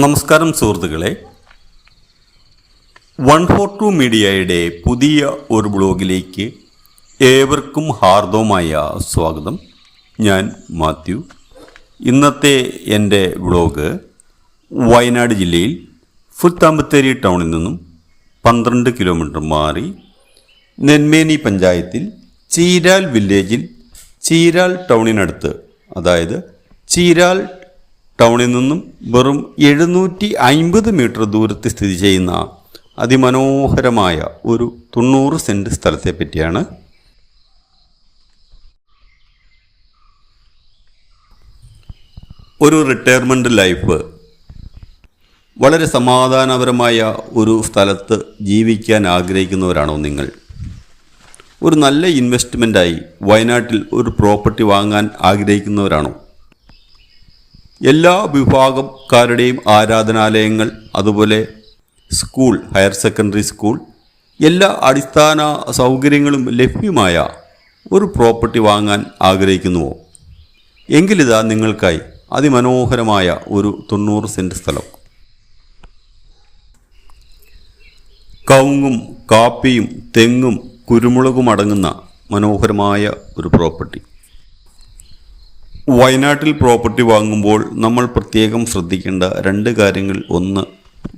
നമസ്കാരം സുഹൃത്തുക്കളെ. One four to മീഡിയയുടെ പുതിയ ഒരു ബ്ലോഗിലേക്ക് ഏവർക്കും ഹാർദവുമായ സ്വാഗതം. ഞാൻ മാത്യു. ഇന്നത്തെ എന്റെ ബ്ലോഗ് വയനാട് ജില്ലയിൽ ഫുത്താമ്പത്തേരി ടൗണിൽ നിന്നും പന്ത്രണ്ട് കിലോമീറ്റർ മാറി നെന്മേനി പഞ്ചായത്തിൽ ചീരാൽ വില്ലേജിൽ ചീരാൽ ടൗണിനടുത്ത് അതായത് ചീരാൽ ടൗണിൽ നിന്നും വെറും എഴുന്നൂറ്റി അൻപത് മീറ്റർ ദൂരത്ത് സ്ഥിതി ചെയ്യുന്ന അതിമനോഹരമായ ഒരു തൊണ്ണൂറ് സെന്റ് സ്ഥലത്തെ പറ്റിയാണ് ഒരു റിട്ടയർമെന്റ് ലൈഫ് വളരെ സമാധാനപരമായ ഒരു സ്ഥലത്ത് ജീവിക്കാൻ ആഗ്രഹിക്കുന്നവരാണോ നിങ്ങൾ? ഒരു നല്ല ഇൻവെസ്റ്റ്മെന്റായി വയനാട്ടിൽ ഒരു പ്രോപ്പർട്ടി വാങ്ങാൻ ആഗ്രഹിക്കുന്നവരാണോ? എല്ലാ വിഭാഗക്കാരുടെയും ആരാധനാലയങ്ങൾ അതുപോലെ സ്കൂൾ ഹയർ സെക്കൻഡറി സ്കൂൾ എല്ലാ അടിസ്ഥാന സൗകര്യങ്ങളും ലഭ്യമായ ഒരു പ്രോപ്പർട്ടി വാങ്ങാൻ ആഗ്രഹിക്കുന്നുവോ? എങ്കിലിതാ നിങ്ങൾക്കായി അതിമനോഹരമായ ഒരു തൊണ്ണൂറ് സെന്റ് സ്ഥലം. കവുങ്ങും കാപ്പിയും തെങ്ങും കുരുമുളകും അടങ്ങുന്ന മനോഹരമായ ഒരു പ്രോപ്പർട്ടി. വയനാട്ടിൽ പ്രോപ്പർട്ടി വാങ്ങുമ്പോൾ നമ്മൾ പ്രത്യേകം ശ്രദ്ധിക്കേണ്ട രണ്ട് കാര്യങ്ങൾ. ഒന്ന്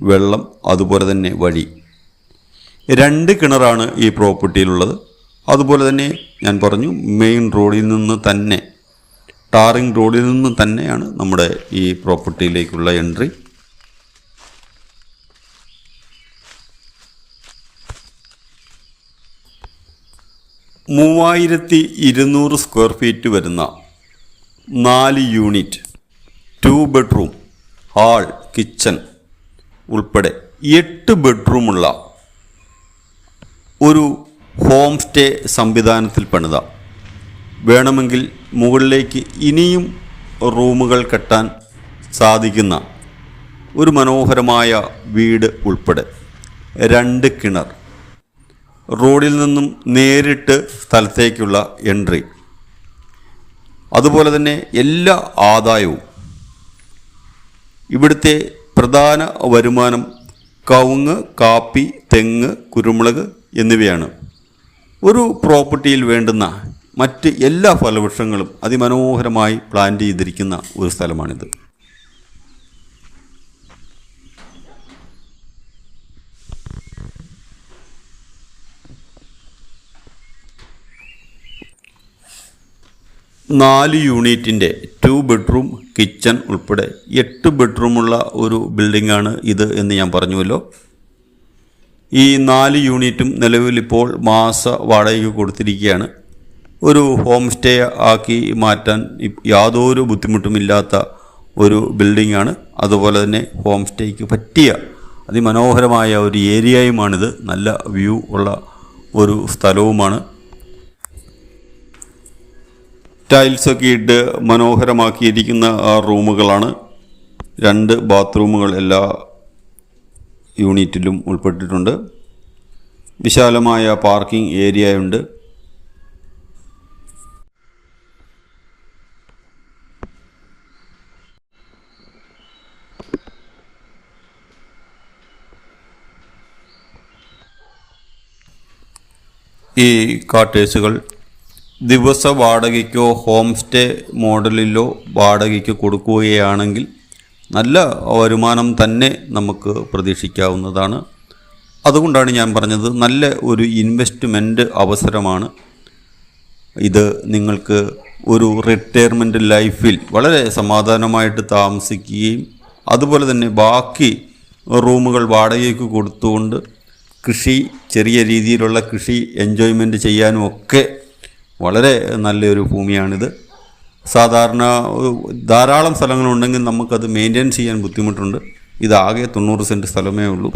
വെള്ളം അതുപോലെ തന്നെ വഴി. രണ്ട് കിണറാണ് ഈ പ്രോപ്പർട്ടിയിലുള്ളത്. അതുപോലെ തന്നെ ഞാൻ പറഞ്ഞു മെയിൻ റോഡിൽ നിന്ന് തന്നെ ടാറിംഗ് റോഡിൽ നിന്ന് തന്നെയാണ് നമ്മുടെ ഈ പ്രോപ്പർട്ടിയിലേക്കുള്ള എൻട്രി. മൂവായിരത്തി ഇരുന്നൂറ് സ്ക്വയർ ഫീറ്റ് വരുന്ന നാല് unit. Two bedroom hall kitchen ഉൾപ്പെടെ എട്ട് ബെഡ്റൂമുള്ള ഒരു ഹോം സ്റ്റേ സംവിധാനത്തിൽ പണിത. വേണമെങ്കിൽ മുകളിലേക്ക് ഇനിയും റൂമുകൾ കെട്ടാൻ സാധിക്കുന്ന ഒരു മനോഹരമായ വീട് ഉൾപ്പെടെ. രണ്ട് കിണർ. റോഡിൽ നിന്നും നേരിട്ട് സ്ഥലത്തേക്കുള്ള എൻട്രി. അതുപോലെ തന്നെ എല്ലാ ആദായവും. ഇവിടുത്തെ പ്രധാന വരുമാനം കവുങ്ങ് കാപ്പി തെങ്ങ് കുരുമുളക് എന്നിവയാണ്. ഒരു പ്രോപ്പർട്ടിയിൽ വേണ്ടുന്ന മറ്റ് എല്ലാ ഫലവൃക്ഷങ്ങളും അതിമനോഹരമായി പ്ലാന്റ് ചെയ്തിരിക്കുന്ന ഒരു സ്ഥലമാണിത്. നാല് യൂണിറ്റിന്റെ ടു ബെഡ്റൂം കിച്ചൺ ഉൾപ്പെടെ എട്ട് ബെഡ്റൂമുള്ള ഒരു ബിൽഡിംഗാണ് ഇത് എന്ന് ഞാൻ പറഞ്ഞുവല്ലോ. ഈ നാല് യൂണിറ്റും നിലവിൽ ഇപ്പോൾ മാസ വാടകയ്ക്ക് കൊടുത്തിരിക്കുകയാണ്. ഒരു ഹോം സ്റ്റേ ആക്കി മാറ്റാൻ യാതൊരു ബുദ്ധിമുട്ടുമില്ലാത്ത ഒരു ബിൽഡിംഗാണ് അതുപോലെ തന്നെ ഹോം സ്റ്റേക്ക് പറ്റിയ അതിമനോഹരമായ ഒരു ഏരിയയുമാണിത്. നല്ല വ്യൂ ഉള്ള ഒരു സ്ഥലവുമാണ്. ടൈൽസൊക്കെ ഇട്ട് മനോഹരമാക്കിയിരിക്കുന്ന ആ റൂമുകളാണ്. രണ്ട് ബാത്റൂമുകൾ എല്ലാ യൂണിറ്റിലും ഉൾപ്പെട്ടിട്ടുണ്ട്. വിശാലമായ പാർക്കിംഗ് ഏരിയയുണ്ട്. ഈ കാട്ടേഴ്സുകൾ ദിവസ വാടകയ്ക്കോ ഹോം സ്റ്റേ മോഡലിലോ വാടകയ്ക്ക് കൊടുക്കുകയാണെങ്കിൽ നല്ല വരുമാനം തന്നെ നമുക്ക് പ്രതീക്ഷിക്കാവുന്നതാണ്. അതുകൊണ്ടാണ് ഞാൻ പറഞ്ഞത് നല്ല ഒരു ഇൻവെസ്റ്റ്മെന്റ് അവസരമാണ്. ഇത് നിങ്ങൾക്ക് ഒരു റിട്ടയർമെന്റ് ലൈഫിൽ വളരെ സമാധാനമായിട്ട് താമസിക്കുകയും അതുപോലെ തന്നെ ബാക്കി റൂമുകൾ വാടകയ്ക്ക് കൊടുത്തുകൊണ്ട് കൃഷി ചെറിയ രീതിയിലുള്ള കൃഷി എൻജോയ്മെന്റ് ചെയ്യാനും ഒക്കെ വളരെ നല്ലൊരു ഭൂമിയാണിത്. സാധാരണ ധാരാളം സ്ഥലങ്ങളുണ്ടെങ്കിൽ നമുക്കത് മെയിന്റെയിൻ ചെയ്യാൻ ബുദ്ധിമുട്ടുണ്ട്. ഇതാകെ തൊണ്ണൂറ് സെന്റ് സ്ഥലമേ ഉള്ളൂ.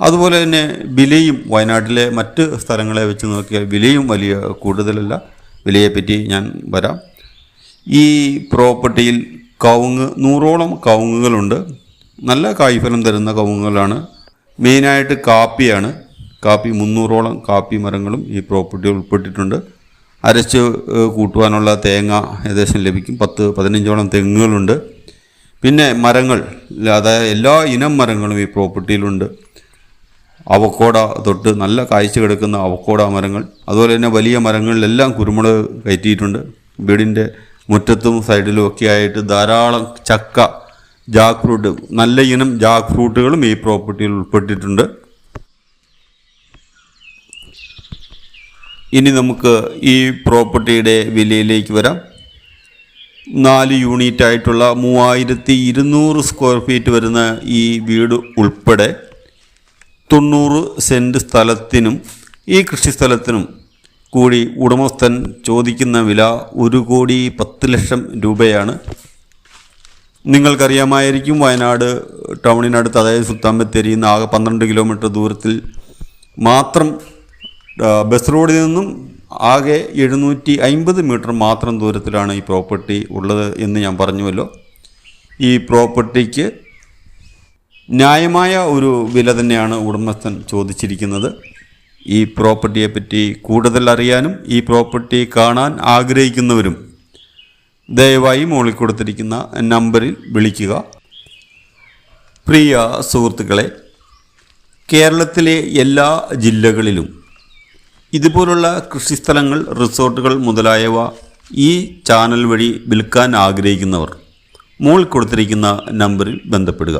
അതുപോലെ തന്നെ വിലയും വയനാട്ടിലെ മറ്റ് സ്ഥലങ്ങളെ വെച്ച് നോക്കിയാൽ വിലയും വലിയ കൂടുതലല്ല. വിലയെപ്പറ്റി ഞാൻ വരാം. ഈ പ്രോപ്പർട്ടിയിൽ കവുങ്ങ് നൂറോളം കവുങ്ങുകളുണ്ട്. നല്ല കായ്ഫലം തരുന്ന കവുങ്ങുകളാണ്. മെയിനായിട്ട് കാപ്പിയാണ്. കാപ്പി മുന്നൂറോളം കാപ്പി മരങ്ങളും ഈ പ്രോപ്പർട്ടിയിൽ ഉൾപ്പെട്ടിട്ടുണ്ട്. അരച്ച് കൂട്ടുവാനുള്ള തേങ്ങ ഏകദേശം ലഭിക്കും. പത്ത് പതിനഞ്ചോളം തെങ്ങുകളുണ്ട്. പിന്നെ മരങ്ങൾ അതായത് എല്ലാ ഇനം മരങ്ങളും ഈ പ്രോപ്പർട്ടിയിലുണ്ട്. അവക്കോട തൊട്ട് നല്ല കാഴ്ച കിടക്കുന്ന അവക്കോട മരങ്ങൾ അതുപോലെ തന്നെ വലിയ മരങ്ങളിലെല്ലാം കുരുമുളക് കയറ്റിയിട്ടുണ്ട്. വീടിന്റെ മുറ്റത്തും സൈഡിലും ഒക്കെ ആയിട്ട് ധാരാളം ചക്ക ജാക്ക് ഫ്രൂട്ട് നല്ല ഇനം ജാക്ക് ഫ്രൂട്ടുകളും ഈ പ്രോപ്പർട്ടിയിൽ ഉൾപ്പെട്ടിട്ടുണ്ട്. ഇനി നമുക്ക് ഈ പ്രോപ്പർട്ടിയുടെ വിലയിലേക്ക് വരാം. നാല് യൂണിറ്റ് ആയിട്ടുള്ള മൂവായിരത്തി ഇരുന്നൂറ് സ്ക്വയർ ഫീറ്റ് വരുന്ന ഈ വീട് ഉൾപ്പെടെ തൊണ്ണൂറ് സെന്റ് സ്ഥലത്തിനും ഈ കൃഷിസ്ഥലത്തിനും കൂടി ഉടമസ്ഥൻ ചോദിക്കുന്ന വില ഒരു കോടി പത്ത് ലക്ഷം രൂപയാണ്. നിങ്ങൾക്കറിയാമായിരിക്കും വയനാട് ടൗണിനടുത്ത് അതായത് സുൽത്താൻ ബത്തേരിയിൽ നിന്ന് ആകെ പന്ത്രണ്ട് കിലോമീറ്റർ ദൂരത്തിൽ മാത്രം ബസ് റോഡിൽ നിന്നും ആകെ എഴുന്നൂറ്റി അമ്പത് മീറ്റർ മാത്രം ദൂരത്തിലാണ് ഈ പ്രോപ്പർട്ടി ഉള്ളത് എന്ന് ഞാൻ പറഞ്ഞുവല്ലോ. ഈ പ്രോപ്പർട്ടിക്ക് ന്യായമായ ഒരു വില തന്നെയാണ് ഉടമസ്ഥൻ ചോദിച്ചിരിക്കുന്നത്. ഈ പ്രോപ്പർട്ടിയെ പറ്റി കൂടുതൽ അറിയാനും ഈ പ്രോപ്പർട്ടി കാണാൻ ആഗ്രഹിക്കുന്നവരും ദയവായി മുകളിൽ കൊടുത്തിരിക്കുന്ന നമ്പറിൽ വിളിക്കുക. പ്രിയ സുഹൃത്തുക്കളെ കേരളത്തിലെ എല്ലാ ജില്ലകളിലും ഇതുപോലുള്ള കൃഷിസ്ഥലങ്ങൾ റിസോർട്ടുകൾ മുതലായവ ഈ ചാനൽ വഴി വിൽക്കാൻ ആഗ്രഹിക്കുന്നവർ മോൾ കൊടുത്തിരിക്കുന്ന നമ്പറിൽ ബന്ധപ്പെടുക.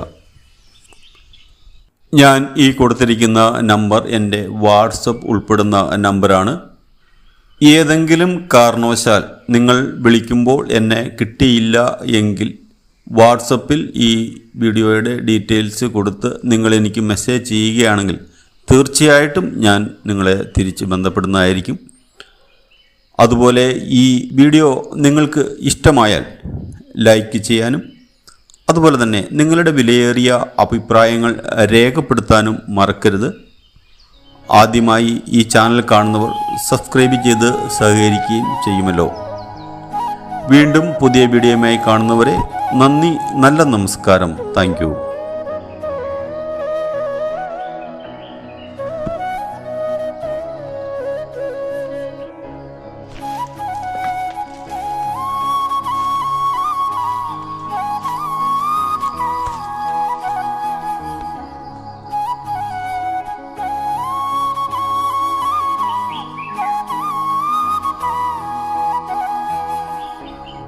ഞാൻ ഈ കൊടുത്തിരിക്കുന്ന നമ്പർ എന്റെ വാട്സപ്പ് ഉൾപ്പെടുന്ന നമ്പറാണ്. ഏതെങ്കിലും കാരണവശാൽ നിങ്ങൾ വിളിക്കുമ്പോൾ എന്നെ കിട്ടിയില്ല എങ്കിൽ വാട്സപ്പിൽ ഈ വീഡിയോയുടെ ഡീറ്റെയിൽസ് കൊടുത്ത് നിങ്ങൾ എനിക്ക് മെസ്സേജ് ചെയ്യുകയാണെങ്കിൽ തീർച്ചയായിട്ടും ഞാൻ നിങ്ങളെ തിരിച്ച് ബന്ധപ്പെടുന്നതായിരിക്കും. അതുപോലെ ഈ വീഡിയോ നിങ്ങൾക്ക് ഇഷ്ടമായാൽ ലൈക്ക് ചെയ്യാനും അതുപോലെ തന്നെ നിങ്ങളുടെ വിലയേറിയ അഭിപ്രായങ്ങൾ രേഖപ്പെടുത്താനും മറക്കരുത്. ആദ്യമായി ഈ ചാനൽ കാണുന്നവർ സബ്സ്ക്രൈബ് ചെയ്ത് സഹകരിക്കുകയും ചെയ്യുമല്ലോ. വീണ്ടും പുതിയ വീഡിയോയുമായി കാണുന്നവരെ നന്ദി നല്ല നമസ്കാരം. താങ്ക്